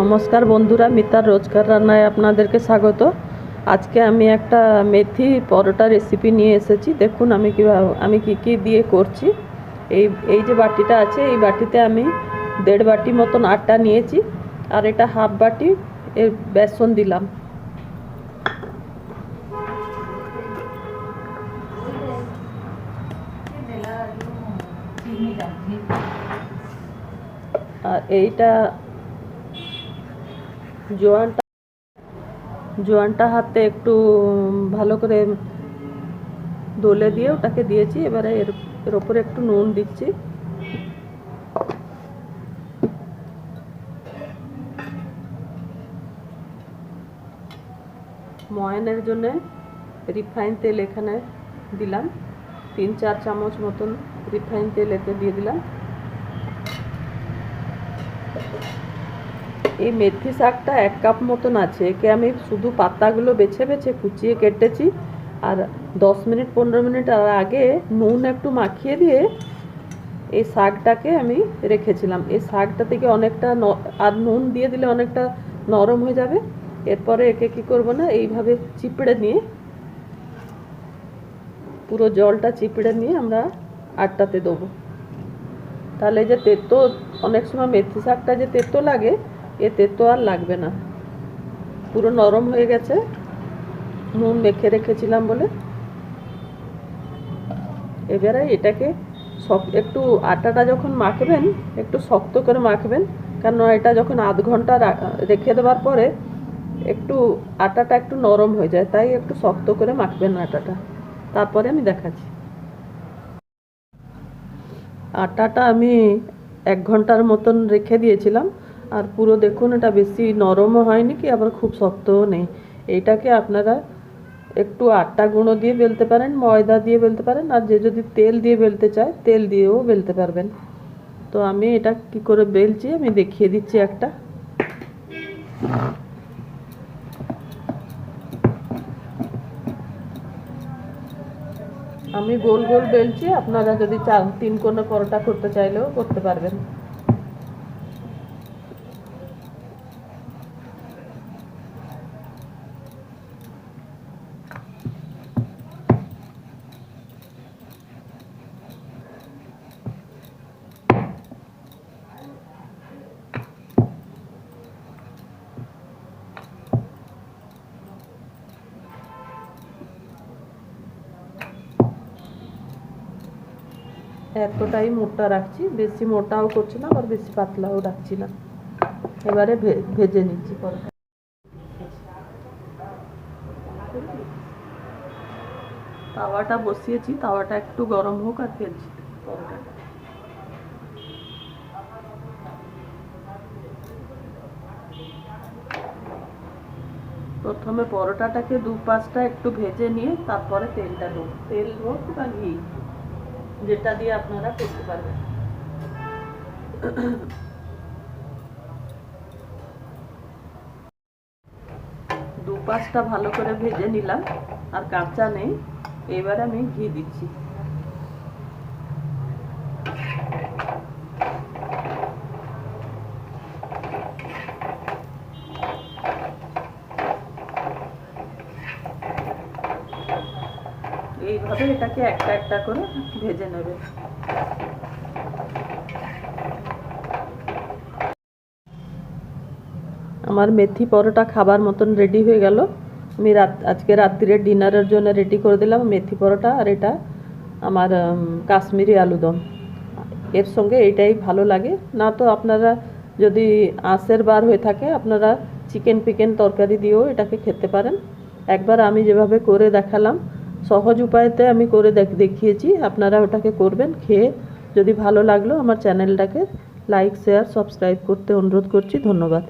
নমস্কার বন্ধুরা, মিতার রোজকার রান্নায় আপনাদেরকে স্বাগত। আজকে আমি একটা মেথি পরোটা রেসিপি নিয়ে এসেছি। দেখুন আমি কীভাবে আমি কী কী দিয়ে করছি। এই এই যে বাটিটা আছে, এই বাটিতে আমি দেড় বাটি মতন আটা নিয়েছি আর এটা হাফ বাটি এর বেসন দিলাম। আর এইটা জোয়ানটা জোয়ানটা হাতে একটু ভালো করে দোলে দিয়ে ওটাকে দিয়েছি। এবারে এর এর ওপরে একটু নুন দিচ্ছি। ময়ানের জন্য রিফাইন তেল এখানে দিলাম। তিন, চার চামচ মতন রিফাইন তেল এতে দিয়ে দিলাম। এই মেথি শাকটা এক কাপ মতন আছে। একে আমি শুধু পাতাগুলো বেছে বেছে কুচিয়ে কেটেছি। আর দশ মিনিট, পনেরো মিনিট আর আগে নুন একটু মাখিয়ে দিয়ে এই শাকটাকে আমি রেখেছিলাম। এই শাকটা থেকে অনেকটা আর নুন দিয়ে দিলে অনেকটা নরম হয়ে যাবে। এরপরে একে কি করব না, এইভাবে চিপড়ে নিয়ে পুরো জলটা চিপড়ে নিয়ে আমরা আটটাতে দেবো। তাহলে যে তেতো, অনেক সময় মেথি শাকটা যে তেতো লাগে এ তেতো আর লাগবে না। পুরো নরম হয়ে গেছে। নুন মেখে রেখেছিলাম বলে। এবারে এটাকে শক একটু আটাটা যখন মাখবেন, একটু শক্ত করে মাখবেন কারণ এটা যখন আধ ঘণ্টা রেখে দেওয়ার পরে একটু আটাটা একটু নরম হয়ে যায়, তাই একটু শক্ত করে মাখবেন আটাটা। তারপরে আমি দেখাচ্ছি। আটাটা আমি এক ঘণ্টার মতন রেখে দিয়েছিলাম। আর পুরো দেখুন, এটা বেশি নরমও হয়নি কি, আবার খুব শক্তও নেই। এইটাকে আপনারা একটু আটা গুঁড়ো দিয়ে বেলতে পারেন, ময়দা দিয়ে বেলতে পারেন, আর যে যদি তেল দিয়ে বেলতে চায়, তেল দিয়েও বেলতে পারবেন। তো আমি এটা কি করে বেলছি, আমি দেখিয়ে দিচ্ছি একটা। আমি গোল গোল বেলছি, আপনারা যদি চান, তিন কোনো পরোটা করতে চাইলেও করতে পারবেন। এতটাই মোটা রাখছি, বেশি মোটাও করছি না, আবার বেশি পাতলাও রাখছি না। এবারে ভেজে নিচ্ছি পরোটা তাওয়াটা বসিয়েছি, তাওয়াটা একটু গরম হোক আর ফেলছি প্রথমে পরোটাটাকে দু পাঁচটা একটু ভেজে নিয়ে তারপরে তেলটা দেবো। তেল হোক বা ঘি। যেটা দিয়ে আপনারা করতে পারবেন। দু পাঁচটা ভালো করে ভেজে নিলাম, আর কাঁচা নেই। এবার আমি ঘি দিচ্ছি। এইভাবে এটাকে একটা একটা করে ভেজে নেবে। আমার মেথি পরোটা খাবার মতন রেডি হয়ে গেল। আমি রাত আজকে রাত্রিরে ডিনারের জন্য রেডি করে দিলাম মেথি পরোটা আর এটা আমার কাশ্মীরি আলুদম এর সঙ্গে এইটাই ভালো লাগে। না তো আপনারা যদি আঁশের বার হয়ে থাকে, আপনারা চিকেন পিকেন তরকারি দিয়েও এটাকে খেতে পারেন। একবার আমি যেভাবে করে দেখালাম সহজ উপায়তে আমি করে দেখিয়েছি। আপনারা ওটাকে করবেন, খেয়ে যদি ভালো লাগল আমার চ্যানেলটাকে লাইক, শেয়ার, সাবস্ক্রাইব করতে অনুরোধ করছি। ধন্যবাদ।